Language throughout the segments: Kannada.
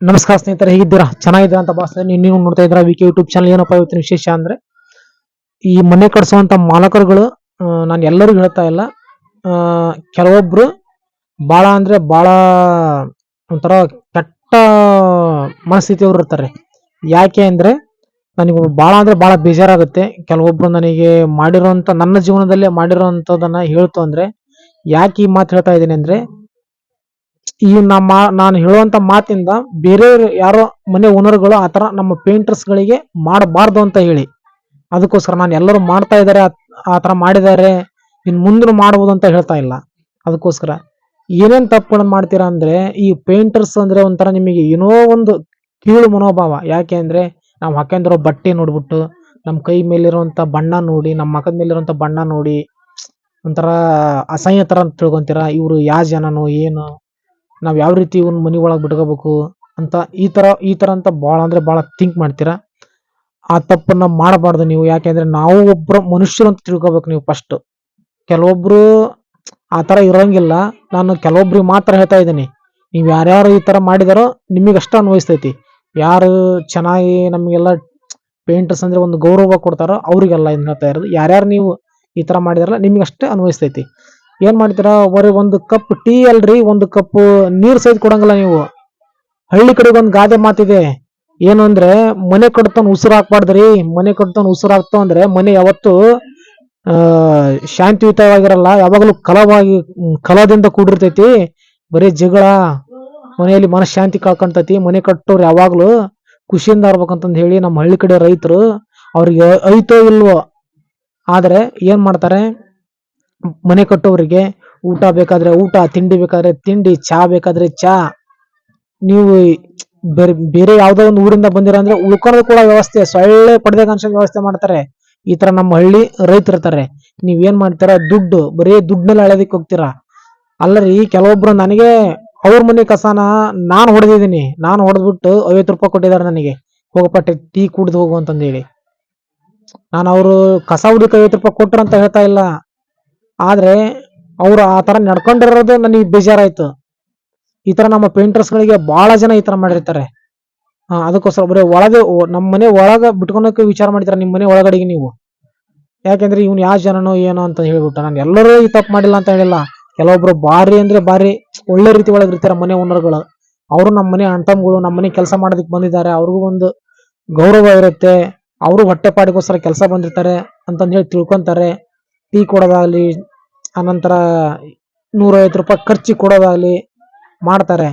ನಮಸ್ಕಾರ ಸ್ನೇಹಿತರೆ ಹೇಗಿದ್ದೀರಾ? ಚೆನ್ನಾಗಿದ್ದೀರಾ ಅಂತ ಭಾಷೆ ನೀವು ನೋಡ್ತಾ ಇದ್ದೀರಾ ವಿಕೆ ಯೂಟ್ಯೂಬ್ ಚಾನಲ್ ಏನಪ್ಪ ಇವತ್ತಿನ ವಿಶೇಷ ಅಂದ್ರೆ ಈ ಮನೆ ಕಟ್ಸುವಂತ ಮಾಲಕರುಗಳು ನಾನು ಎಲ್ಲರಿಗೂ ಹೇಳ್ತಾ ಇಲ್ಲ. ಆ, ಕೆಲವೊಬ್ರು ಭಾಳ ಅಂದ್ರೆ ಭಾಳ ಒಂಥರ ಕೆಟ್ಟ ಮನಸ್ಥಿತಿಯವರು ಇರ್ತಾರೆ. ಯಾಕೆ ಅಂದ್ರೆ ನನಗೆ ಭಾಳ ಅಂದ್ರೆ ಭಾಳ ಬೇಜಾರಾಗುತ್ತೆ. ಕೆಲವೊಬ್ರು ನನಗೆ ಮಾಡಿರೋಂಥ ನನ್ನ ಜೀವನದಲ್ಲೇ ಮಾಡಿರೋಂಥದ್ದನ್ನ ಹೇಳ್ತು ಅಂದ್ರೆ ಯಾಕೆ ಈ ಮಾತು ಹೇಳ್ತಾ ಇದ್ದೀನಿ ಅಂದ್ರೆ ಈ ನಮ್ಮ ನಾನು ಹೇಳುವಂತ ಮಾತಿಂದ ಬೇರೆ ಯಾರೋ ಮನೆ ಓನರ್ಗಳು ಆತರ ನಮ್ಮ ಪೇಂಟರ್ಸ್ ಗಳಿಗೆ ಮಾಡಬಾರ್ದು ಅಂತ ಹೇಳಿ. ಅದಕ್ಕೋಸ್ಕರ ನಾನು ಎಲ್ಲರೂ ಮಾಡ್ತಾ ಇದ್ದಾರೆ ಆತರ ಮಾಡಿದ್ದಾರೆ ಇನ್ ಮುಂದೆ ಮಾಡಬಹುದು ಅಂತ ಹೇಳ್ತಾ ಇಲ್ಲ. ಅದಕ್ಕೋಸ್ಕರ ಏನೇನ್ ತಪ್ಪುಗಳನ್ನು ಮಾಡ್ತೀರಾ ಅಂದ್ರೆ, ಈ ಪೇಂಟರ್ಸ್ ಅಂದ್ರೆ ಒಂಥರ ನಿಮಗೆ ಏನೋ ಒಂದು ಕೀಳು ಮನೋಭಾವ. ಯಾಕೆ ಅಂದ್ರೆ ನಾವು ಹಾಕೊಂಡಿರೋ ಬಟ್ಟೆ ನೋಡ್ಬಿಟ್ಟು ನಮ್ಮ ಕೈ ಮೇಲಿರುವಂತ ಬಣ್ಣ ನೋಡಿ ನಮ್ಮ ಮಖದ ಮೇಲಿರುವಂತ ಬಣ್ಣ ನೋಡಿ, ಒಂಥರ ಅಸಹ್ಯ ತರ ಅಂತ ತಿಳ್ಕೊಂತೀರಾ? ಇವ್ರು ಯಾವ ಜನನೋ, ಏನು? ನಾವ್ ಯಾವ ರೀತಿ ಇವ್ನ ಮನೆ ಒಳಗೆ ಬಿಟ್ಕೋಬೇಕು ಅಂತ ಈ ತರ ಈ ತರ ಅಂತ ಭಾಳ ಅಂದರೆ ಭಾಳ ಥಿಂಕ್ ಮಾಡ್ತೀರಾ? ಆ ತಪ್ಪನ್ನ ಮಾಡಬಾರ್ದು ನೀವು. ಯಾಕೆಂದ್ರೆ ನಾವು ಒಬ್ರು ಮನುಷ್ಯರು ಅಂತ ತಿಳ್ಕೊಬೇಕು ನೀವು ಫಸ್ಟ್ ಕೆಲವೊಬ್ರು ಆ ಥರ ಇರೋಂಗಿಲ್ಲ. ನಾನು ಕೆಲವೊಬ್ರಿಗೆ ಮಾತ್ರ ಹೇಳ್ತಾ ಇದ್ದೀನಿ. ನೀವು ಯಾರ್ಯಾರು ಈ ತರ ಮಾಡಿದಾರೋ ನಿಮಗೆ ಅಷ್ಟ ಅನ್ವಯಿಸ್ತೈತಿ. ಯಾರು ಚೆನ್ನಾಗಿ ನಮಗೆಲ್ಲ ಪೇಂಟರ್ಸ್ ಅಂದ್ರೆ ಒಂದು ಗೌರವ ಕೊಡ್ತಾರೋ ಅವರಿಗೆಲ್ಲ ಇದನ್ನ ಹೇಳ್ತಾ ಇರೋದು. ಯಾರ್ಯಾರು ನೀವು ಈ ಥರ ಮಾಡಿದಾರಲ್ಲ ನಿಮ್ಗೆ ಅಷ್ಟೇ ಅನ್ವಯಿಸ್ತೈತಿ. ಏನ್ ಮಾಡ್ತೀರಾ ಬರೀ ಒಂದು ಕಪ್ ಟೀ ಅಲ್ರಿ, ಒಂದು ಕಪ್ ನೀರು ಸಹಿತ ಕೊಡಂಗಿಲ್ಲ ನೀವು. ಹಳ್ಳಿ ಕಡೆಗೆ ಒಂದು ಗಾದೆ ಮಾತಿದೆ. ಏನು ಅಂದರೆ, ಮನೆ ಕಟ್ತಾನೆ ಉಸಿರು ಹಾಕ್ಬಾರ್ದ್ರಿ. ಮನೆ ಕಟ್ತಾನ ಉಸಿರು ಹಾಕ್ತಾವ ಅಂದ್ರೆ ಮನೆ ಯಾವತ್ತು ಶಾಂತಿಯುತವಾಗಿರಲ್ಲ. ಯಾವಾಗಲೂ ಕಲವಾಗಿ, ಕಲದಿಂದ ಕೂಡಿರ್ತೈತಿ. ಬರೀ ಜಗಳ, ಮನೆಯಲ್ಲಿ ಮನಃಶಾಂತಿ ಕಳ್ಕೊಂತೈತಿ ಮನೆ ಕಟ್ಟೋರು ಯಾವಾಗಲೂ ಖುಷಿಯಿಂದ ಇರ್ಬೇಕಂತಂದು ಹೇಳಿ ನಮ್ಮ ಹಳ್ಳಿ ಕಡೆ ರೈತರು ಅವ್ರಿಗೆ ಐತೋ ಇಲ್ವೋ. ಆದರೆ ಏನು ಮಾಡ್ತಾರೆ? ಮನೆ ಕಟ್ಟೋರಿಗೆ ಊಟ ಬೇಕಾದ್ರೆ ಊಟ, ತಿಂಡಿ ಬೇಕಾದ್ರೆ ತಿಂಡಿ, ಚಾ ಬೇಕಾದ್ರೆ ಚಾ. ನೀವು ಬೇರೆ ಬೇರೆ ಯಾವ್ದೋ ಒಂದು ಊರಿಂದ ಬಂದಿರ ಅಂದ್ರೆ ಉಳ್ಕೊಳೋದು ಕೂಡ ವ್ಯವಸ್ಥೆ, ಸೊಳ್ಳೆ ಪಡೆದ ಅನ್ಸೋ ವ್ಯವಸ್ಥೆ ಮಾಡ್ತಾರೆ. ಈ ತರ ನಮ್ಮ ಹಳ್ಳಿ ರೈತರು ಇರ್ತಾರೆ. ನೀವ್ ಏನ್ ಮಾಡ್ತೀರಾ? ದುಡ್ಡು, ಬರೀ ದುಡ್ಡಲ್ಲಿ ಅಳೆದಕ್ಕೆ ಹೋಗ್ತೀರಾ? ಅಲ್ಲರಿ, ಕೆಲವೊಬ್ರು ನನಗೆ ಅವ್ರ ಮನೆ ಕಸಾನ ನಾನು ಹೊಡೆದಿದ್ದೀನಿ. ನಾನು ಹೊಡೆದ್ಬಿಟ್ಟು ಐವತ್ತು ರೂಪಾಯಿ ಕೊಟ್ಟಿದ್ದಾರೆ ನನಗೆ. ಹೋಗಪ್ಪ, ಟೀ ಕುಡ್ದು ಹೋಗು ಅಂತಂದೇಳಿ. ನಾನು ಅವರು ಕಸ ಹುಡುಕ ಐವತ್ತು ರೂಪಾಯಿ ಕೊಟ್ರು ಅಂತ ಹೇಳ್ತಾ ಇಲ್ಲ. ಆದ್ರೆ ಅವ್ರು ಆ ತರ ನಡ್ಕೊಂಡಿರೋದು ನನಗೆ ಬೇಜಾರಾಯ್ತು. ಈ ಥರ ನಮ್ಮ ಪೇಂಟರ್ಸ್ ಗಳಿಗೆ ಬಹಳ ಜನ ಈ ತರ ಮಾಡಿರ್ತಾರೆ. ಅದಕ್ಕೋಸ್ಕರ ಬರೀ ಒಳಗೆ ನಮ್ಮ ಮನೆ ಒಳಗೆ ಬಿಟ್ಕೊಳಕ್ಕೆ ವಿಚಾರ ಮಾಡ್ತಾರೆ? ನಿಮ್ಮ ಮನೆ ಒಳಗಡೆಗೆ ನೀವು. ಯಾಕೆಂದ್ರೆ ಇವ್ನು ಯಾವ ಜನನೋ ಏನೋ ಅಂತ ಹೇಳ್ಬಿಟ್ಟು ನಾನು ಎಲ್ಲರೂ ಈ ತಪ್ಪು ಮಾಡಿಲ್ಲ ಅಂತ ಹೇಳಿಲ್ಲ. ಕೆಲವೊಬ್ರು ಬಾರಿ ಅಂದ್ರೆ ಬಾರಿ ಒಳ್ಳೆ ರೀತಿ ಒಳಗೆ ಇರ್ತಾರೆ ಮನೆ ಓನರ್ಗಳು ಅವರು ನಮ್ಮ ಮನೆ ಅಂಟಮ್ಗಳು ನಮ್ಮ ಮನೆ ಕೆಲಸ ಮಾಡೋದಕ್ಕೆ ಬಂದಿದ್ದಾರೆ. ಅವ್ರಿಗೂ ಒಂದು ಗೌರವ ಇರುತ್ತೆ. ಅವರು ಹೊಟ್ಟೆಪಾಡಿಗೋಸ್ಕರ ಕೆಲಸ ಬಂದಿರ್ತಾರೆ ಅಂತಂದು ಹೇಳಿ ತಿಳ್ಕೊಂತಾರೆ. ಟೀ ಕೊಡೋದಾಗ್ಲಿ, ಆನಂತರ ನೂರೈವತ್ತು ರೂಪಾಯಿ ಖರ್ಚು ಕೊಡೋದಾಗ್ಲಿ ಮಾಡ್ತಾರೆ.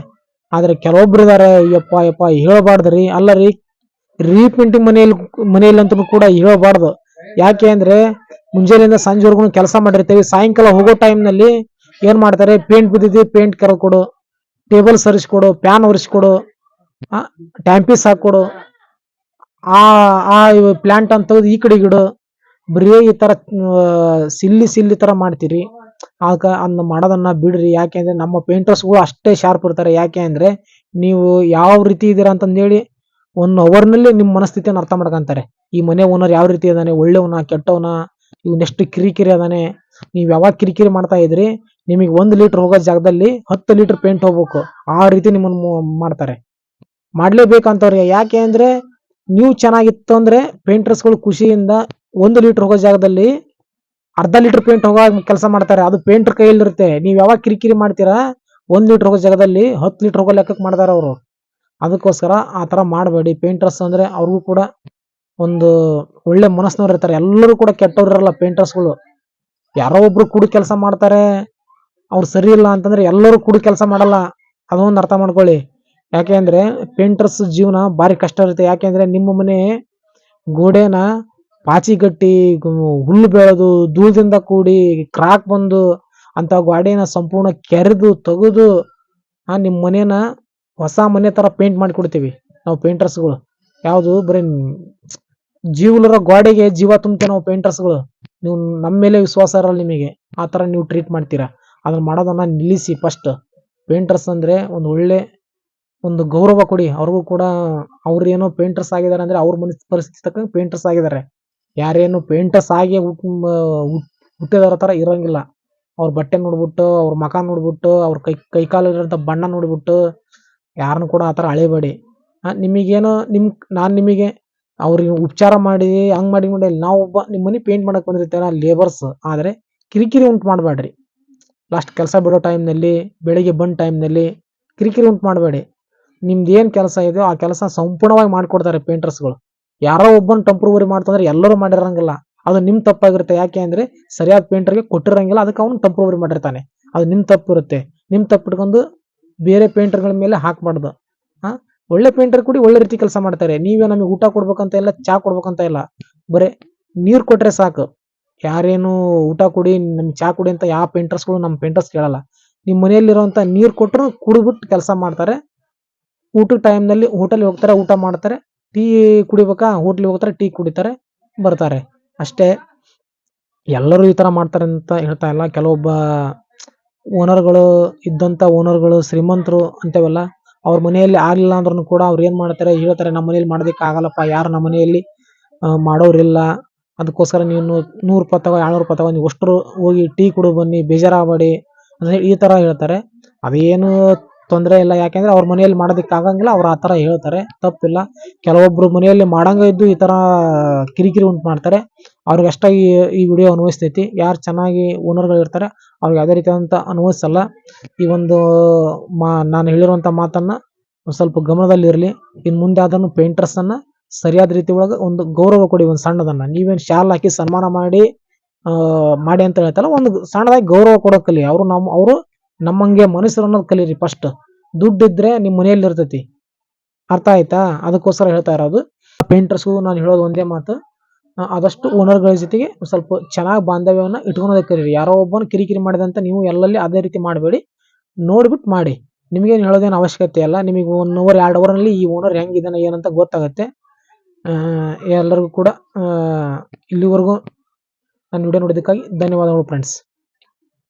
ಆದರೆ ಕೆಲವೊಬ್ರು ಇದಾರೆ ಯಪ್ಪ ಯಪ್ಪ ರೀ. ಅಲ್ಲ ರೀ ರೀಪೇಂಟಿಂಗ್ ಮನೆಯಲ್ಲಿ ಮನೆಯಲ್ಲಿ ಅಂತ ಕೂಡ ಹೇಳಬಾರ್ದು. ಯಾಕೆ ಅಂದ್ರೆ, ಮುಂಜಾನೆಯಿಂದ ಸಂಜೆವರೆಗೂ ಕೆಲಸ ಮಾಡಿರ್ತೀವಿ. ಸಾಯಂಕಾಲ ಹೋಗೋ ಟೈಮ್ನಲ್ಲಿ ಏನು ಮಾಡ್ತಾರೆ, ಪೇಂಟ್ ಬಿದ್ದಿದ್ದು, ಪೇಂಟ್ ಕರೆಕೊಡು ಟೇಬಲ್ ಸರಿಸ್ಕೊಡು ಫ್ಯಾನ್ ಒರೆಸ್ಕೊಡು ಟ್ಯಾಂಪೀಸ್ ಹಾಕೊಡು ಆ ಆ ಪ್ಲಾಂಟ್ ಅಂತ ಈ ಕಡೆ ಇಡು ಬರೀ ಈ ತರ ಸಿಲ್ಲಿ ಸಿಲ್ಲಿ ತರ ಮಾಡ್ತೀರಿ. ಆಗ ಅನ್ನ ಮಾಡೋದನ್ನ ಬಿಡ್ರಿ. ಯಾಕೆ ಅಂದ್ರೆ ನಮ್ಮ ಪೇಂಟರ್ಸ್ಗಳು ಅಷ್ಟೇ ಶಾರ್ಪ್ ಇರ್ತಾರೆ. ಯಾಕೆ ಅಂದ್ರೆ ನೀವು ಯಾವ ರೀತಿ ಇದೀರಾ ಅಂತಂದೇಳಿ ಒನ್ನಲ್ಲಿ ನಿಮ್ಮ ಮನಸ್ಥಿತಿಯನ್ನು ಅರ್ಥ ಮಾಡ್ಕೊಂತಾರೆ. ಈ ಮನೆ ಓನರ್ ಯಾವ ರೀತಿ ಇದಾನೆ ಒಳ್ಳೆಯವನ? ಕೆಟ್ಟವನ? ಇವ್ ಕಿರಿಕಿರಿ ಅದಾನೆ ನೀವ್ ಯಾವಾಗ ಕಿರಿಕಿರಿ ಮಾಡ್ತಾ ಇದ್ರಿ? ನಿಮಗೆ ಒಂದ್ ಲೀಟರ್ ಹೋಗೋ ಜಾಗದಲ್ಲಿ ಹತ್ತು ಲೀಟರ್ ಪೇಂಟ್ ಹೋಗ್ಬೇಕು. ಆ ರೀತಿ ನಿಮ್ಮನ್ನ ಮಾಡ್ತಾರೆ. ಮಾಡ್ಲೇಬೇಕಂತವ್ರಿಗೆ. ಯಾಕೆ ಅಂದ್ರೆ ನೀವು ಚೆನ್ನಾಗಿತ್ತು ಅಂದ್ರೆ ಪೇಂಟರ್ಸ್ಗಳು ಖುಷಿಯಿಂದ ಒಂದು ಲೀಟರ್ ಹೋಗೋ ಜಾಗದಲ್ಲಿ ಅರ್ಧ ಲೀಟರ್ ಪೇಂಟ್ ಹೋಗೋ ಕೆಲಸ ಮಾಡ್ತಾರೆ. ಅದು ಪೇಂಟರ್ ಕೈಯಲ್ಲಿರುತ್ತೆ. ನೀವು ಯಾವಾಗ ಕಿರಿಕಿರಿ ಮಾಡ್ತೀರಾ, ಒಂದ್ ಲೀಟರ್ ಹೋಗೋ ಜಾಗದಲ್ಲಿ ಹತ್ತು ಲೀಟರ್ ಹೋಗೋ ಲೆಕ್ಕಕ್ಕೆ ಮಾಡ್ತಾರೆ ಅವರು. ಅದಕ್ಕೋಸ್ಕರ ಆ ತರ ಮಾಡಬೇಡಿ. ಪೇಂಟರ್ಸ್ ಅಂದ್ರೆ ಅವ್ರಿಗೂ ಕೂಡ ಒಂದು ಒಳ್ಳೆ ಮನಸ್ಸಿನವ್ರು ಇರ್ತಾರೆ. ಎಲ್ಲರೂ ಕೂಡ ಕೆಟ್ಟವ್ರು ಇರಲ್ಲ ಪೇಂಟರ್ಸ್ಗಳು ಯಾರೋ ಒಬ್ರು ಕುಡಿ ಕೆಲಸ ಮಾಡ್ತಾರೆ, ಅವ್ರು ಸರಿ ಇಲ್ಲ ಅಂತಂದ್ರೆ ಎಲ್ಲರೂ ಕೂಡ ಕೆಲಸ ಮಾಡಲ್ಲ. ಅದೊಂದು ಅರ್ಥ ಮಾಡ್ಕೊಳ್ಳಿ. ಯಾಕೆ ಅಂದರೆ ಪೇಂಟರ್ಸ್ ಜೀವನ ಭಾರಿ ಕಷ್ಟ ಇರುತ್ತೆ. ಯಾಕೆಂದ್ರೆ ನಿಮ್ಮ ಮನೆ ಗೋಡೆನ ಪಾಚಿಗಟ್ಟಿ ಕಟ್ಟಿ ಹುಲ್ಲು ಬೆಳೆದು ಧೂಳದಿಂದ ಕೂಡಿ ಕ್ರಾಕ್ ಬಂದು ಅಂತ ಗ್ವಾಡೆನ ಸಂಪೂರ್ಣ ಕೆರೆದು, ತೆಗೆದು ಆ ನಿಮ್ಮ ಮನೇನ ಹೊಸ ಮನೆ ತರ ಪೇಂಟ್ ಮಾಡಿ ಕೊಡ್ತೀವಿ ನಾವು ಪೇಂಟರ್ಸ್ಗಳು ಯಾವುದು ಬರೀ ಜೀವಲರ ಗೋಡೆಗೆ ಜೀವ ತುಂಬ್ತೇವೆ ನಾವು ಪೇಂಟರ್ಸ್ಗಳು ನೀವು ನಮ್ಮ ಮೇಲೆ ವಿಶ್ವಾಸ ಇರಲ್ಲ ನಿಮಗೆ. ಆ ತರ ನೀವು ಟ್ರೀಟ್ ಮಾಡ್ತೀರಾ. ಅದನ್ನ ಮಾಡೋದನ್ನ ನಿಲ್ಲಿಸಿ ಫಸ್ಟ್ ಪೇಂಟರ್ಸ್ ಅಂದ್ರೆ ಒಂದು ಒಳ್ಳೆ ಒಂದು ಗೌರವ ಕೊಡಿ. ಅವ್ರಿಗೂ ಕೂಡ ಅವ್ರು ಏನೋ ಪೇಂಟರ್ಸ್ ಆಗಿದ್ದಾರೆ ಅಂದ್ರೆ ಅವ್ರ ಮನಸ್ಸು ಪರಿಸ್ಥಿತಿ ತಕ್ಕಂಗೆ ಪೇಂಟರ್ಸ್ ಆಗಿದ್ದಾರೆ. ಯಾರೇನು ಪೇಂಟರ್ಸ್ ಆಗಿ ಹುಟ್ಟಿದವರ ಹುಟ್- ಹುಟ್ಟಿದವ್ರ ತರ ಇರಂಗಿಲ್ಲ. ಅವ್ರ ಬಟ್ಟೆ ನೋಡ್ಬಿಟ್ಟು, ಅವ್ರ ಮಕ ನೋಡ್ಬಿಟ್ಟು, ಅವ್ರ ಕೈ ಕೈ ಕಾಲಿರೋಂಥ ಬಣ್ಣ ನೋಡ್ಬಿಟ್ಟು ಯಾರನ್ನು ಕೂಡ ಆ ಥರ ಅಳಿಬೇಡಿ. ನಿಮಗೇನು ನಿಮ್ ನಾನು ನಿಮಗೆ ಅವ್ರಿಗೆ ಉಪಚಾರ ಮಾಡಿ, ಹಂಗೆ ಮಾಡಿ ಮಾಡಿ ನಾವು ಒಬ್ಬ ನಿಮ್ಮ ಮನೆ ಪೇಂಟ್ ಮಾಡಕ್ಕೆ ಬಂದಿರ್ತೀರ ಲೇಬರ್ಸ್ ಆದರೆ ಕಿರಿಕಿರಿ ಉಂಟು ಮಾಡಬೇಡ್ರಿ ಲಾಸ್ಟ್ ಕೆಲಸ ಬಿಡೋ ಟೈಮ್ನಲ್ಲಿ ಬೆಳಿಗ್ಗೆ ಬಂದ ಟೈಮ್ನಲ್ಲಿ ಕಿರಿಕಿರಿ ಉಂಟು ಮಾಡಬೇಡಿ. ನಿಮ್ದು ಏನು ಕೆಲಸ ಇದೆಯೋ ಆ ಕೆಲಸ ಸಂಪೂರ್ಣವಾಗಿ ಮಾಡಿಕೊಡ್ತಾರೆ ಪೇಂಟರ್ಸ್ಗಳು ಯಾರೋ ಒಬ್ಬನ ಟೆಂಪ್ರವರಿ ಮಾಡ್ತಂದ್ರೆ ಎಲ್ಲರೂ ಮಾಡಿರಂಗಿಲ್ಲ. ಅದು ನಿಮ್ಮ ತಪ್ಪಾಗಿರುತ್ತೆ. ಯಾಕೆ ಅಂದ್ರೆ ಸರಿಯಾದ ಪೇಂಟರ್ಗೆ ಕೊಟ್ಟಿರಂಗಿಲ್ಲ. ಅದಕ್ಕೆ ಅವನು ಟೆಂಪ್ರವರಿ ಮಾಡಿರ್ತಾನೆ. ಅದು ನಿಮ್ಮ ತಪ್ಪು ಇರುತ್ತೆ. ನಿಮ್ಮ ತಪ್ಪು ಇಟ್ಕೊಂಡು ಬೇರೆ ಪೇಂಟರ್ಗಳ ಮೇಲೆ ಹಾಕ್ಬಾರ್ದು. ಹಾಂ ಒಳ್ಳೆ ಪೇಂಟರ್ ಕೂಡ ಒಳ್ಳೆ ರೀತಿ ಕೆಲಸ ಮಾಡ್ತಾರೆ. ನೀವೇ ನಮಗೆ ಊಟ ಕೊಡ್ಬೇಕಂತ ಇಲ್ಲ, ಚಾ ಕೊಡ್ಬೇಕಂತ ಇಲ್ಲ. ಬರೀ ನೀರು ಕೊಟ್ರೆ ಸಾಕು. ಯಾರೇನು ಊಟ ಕೊಡಿ ನಮ್ಗೆ ಚಾ ಕೊಡಿ ಅಂತ ಯಾವ ಪೇಂಟರ್ಸ್ಗಳು ನಮ್ಮ ಪೇಂಟರ್ಸ್ ಕೇಳಲ್ಲ. ನಿಮ್ಮ ಮನೆಯಲ್ಲಿರುವಂಥ ನೀರು ಕೊಟ್ಟರು ಕುಡಿದ್ಬಿಟ್ಟು ಕೆಲಸ ಮಾಡ್ತಾರೆ. ಊಟದ ಟೈಮ್ನಲ್ಲಿ ಹೋಟೆಲ್ ಹೋಗ್ತಾರೆ, ಊಟ ಮಾಡ್ತಾರೆ. ಟೀ ಕುಡಿಬೇಕಾ? ಹೋಟ್ಲಿಗೆ ಹೋಗ್ತಾರೆ, ಟೀ ಕುಡಿತಾರೆ, ಬರ್ತಾರೆ. ಅಷ್ಟೇ. ಎಲ್ಲರೂ ಈ ಥರ ಮಾಡ್ತಾರೆ ಅಂತ ಹೇಳ್ತಾ ಇಲ್ಲ. ಕೆಲವೊಬ್ಬ ಓನರ್ಗಳು ಇದ್ದಂಥ ಓನರ್ಗಳು ಶ್ರೀಮಂತರು ಅಂತೇವಲ್ಲ, ಅವ್ರ ಮನೆಯಲ್ಲಿ ಆಗಲಿಲ್ಲ ಅಂದ್ರೂ ಕೂಡ ಅವ್ರು ಏನು ಮಾಡ್ತಾರೆ? ಹೇಳ್ತಾರೆ, ನಮ್ಮ ಮನೇಲಿ ಮಾಡೋದಕ್ಕೆ ಆಗಲ್ಲಪ್ಪ, ಯಾರು ನಮ್ಮ ಮನೆಯಲ್ಲಿ ಮಾಡೋರಿಲ್ಲ. ಅದಕ್ಕೋಸ್ಕರ ನೀವು ನೂರು ರೂಪಾಯಿ ತಗೋ, ಏಳ್ನೂರು ರೂಪಾಯಿ ತಗೋ, ನೀವು ಅಷ್ಟರು ಹೋಗಿ ಟೀ ಕುಡಿದು ಬನ್ನಿ, ಬೇಜಾರಾಗಬೇಡಿ. ಅಂದರೆ ಈ ಥರ ಹೇಳ್ತಾರೆ. ಅದೇನು ತೊಂದರೆ ಇಲ್ಲ. ಯಾಕೆಂದ್ರೆ ಅವ್ರ ಮನೆಯಲ್ಲಿ ಮಾಡೋದಕ್ಕೆ ಆಗಂಗಿಲ್ಲ. ಅವ್ರು ಆ ಥರ ಹೇಳ್ತಾರೆ. ತಪ್ಪಿಲ್ಲ. ಕೆಲವೊಬ್ರು ಮನೆಯಲ್ಲಿ ಮಾಡಂಗ ಇದ್ದು ಈ ಥರ ಕಿರಿಕಿರಿ ಉಂಟು ಮಾಡ್ತಾರೆ. ಅವ್ರಿಗೆ ಅಷ್ಟಾಗಿ ಈ ವಿಡಿಯೋ ಅನ್ವಯಿಸ್ತೈತಿ. ಯಾರು ಚೆನ್ನಾಗಿ ಓನರ್ಗಳು ಇರ್ತಾರೆ, ಅವ್ರಿಗೆ ಯಾವುದೇ ರೀತಿಯಾದಂಥ ಅನ್ವಯಿಸಲ್ಲ. ಈ ಒಂದು, ಮಾ, ನಾನು ಹೇಳಿರುವಂಥ ಮಾತನ್ನು ಒಂದ್ ಸ್ವಲ್ಪ ಗಮನದಲ್ಲಿರಲಿ ಇನ್ನು ಮುಂದೆ ಅದನ್ನು ಪೇಂಟರ್ಸನ್ನು ಸರಿಯಾದ ರೀತಿ ಒಳಗೆ ಒಂದು ಗೌರವ ಕೊಡಿ. ಒಂದು ಸಣ್ಣದನ್ನು. ನೀವೇನು ಶಾಲ್ ಹಾಕಿ ಸನ್ಮಾನ ಮಾಡಿ ಮಾಡಿ ಅಂತ ಹೇಳ್ತಲ್ಲ, ಒಂದು ಸಣ್ಣದಾಗಿ ಗೌರವ ಕೊಡೋಕ್ಕಲ್ಲಿ ಕಲಿ ಅವರು ನಮ್ಮ, ಅವರು ನಮ್ಮಂಗೆ ಮನುಷ್ಯರು ಅನ್ನೋದು ಕಲೀರಿ ಫಸ್ಟ್ ದುಡ್ಡಿದ್ರೆ ನಿಮ್ಮ ಮನೆಯಲ್ಲಿ ಇರ್ತೈತಿ. ಅರ್ಥ ಆಯ್ತಾ? ಅದಕ್ಕೋಸ್ಕರ ಹೇಳ್ತಾ ಇರೋದು. ಪೇಂಟರ್ಸ್ಗೂ ನಾನು ಹೇಳೋದು ಒಂದೇ ಮಾತು. ಆದಷ್ಟು ಓನರ್ಗಳ ಜೊತೆಗೆ ಸ್ವಲ್ಪ ಚೆನ್ನಾಗಿ ಬಾಂಧವ್ಯವನ್ನು ಇಟ್ಕೊಳೋದಕ್ಕೆ ಕಲೀರಿ. ಯಾರೋ ಒಬ್ಬನ ಕಿರಿಕಿರಿ ಮಾಡಿದಂತ ನೀವು ಎಲ್ಲಲ್ಲಿ ಅದೇ ರೀತಿ ಮಾಡಬೇಡಿ. ನೋಡ್ಬಿಟ್ಟು ಮಾಡಿ. ನಿಮಗೇನು ಹೇಳೋದೇನು ಅವಶ್ಯಕತೆ ಇಲ್ಲ. ನಿಮಗೆ ಒನ್ ಅವರ್ ಎರಡು ಅವರ್ನಲ್ಲಿ ಈ ಓನರ್ ಹೆಂಗಿದ್ದಾನೆ ಏನಂತ ಗೊತ್ತಾಗುತ್ತೆ. ಎಲ್ಲರಿಗೂ ಕೂಡ ಇಲ್ಲಿವರೆಗೂ ನಾನು ವಿಡಿಯೋ ನೋಡೋದಕ್ಕಾಗಿ ಧನ್ಯವಾದಗಳು ಫ್ರೆಂಡ್ಸ್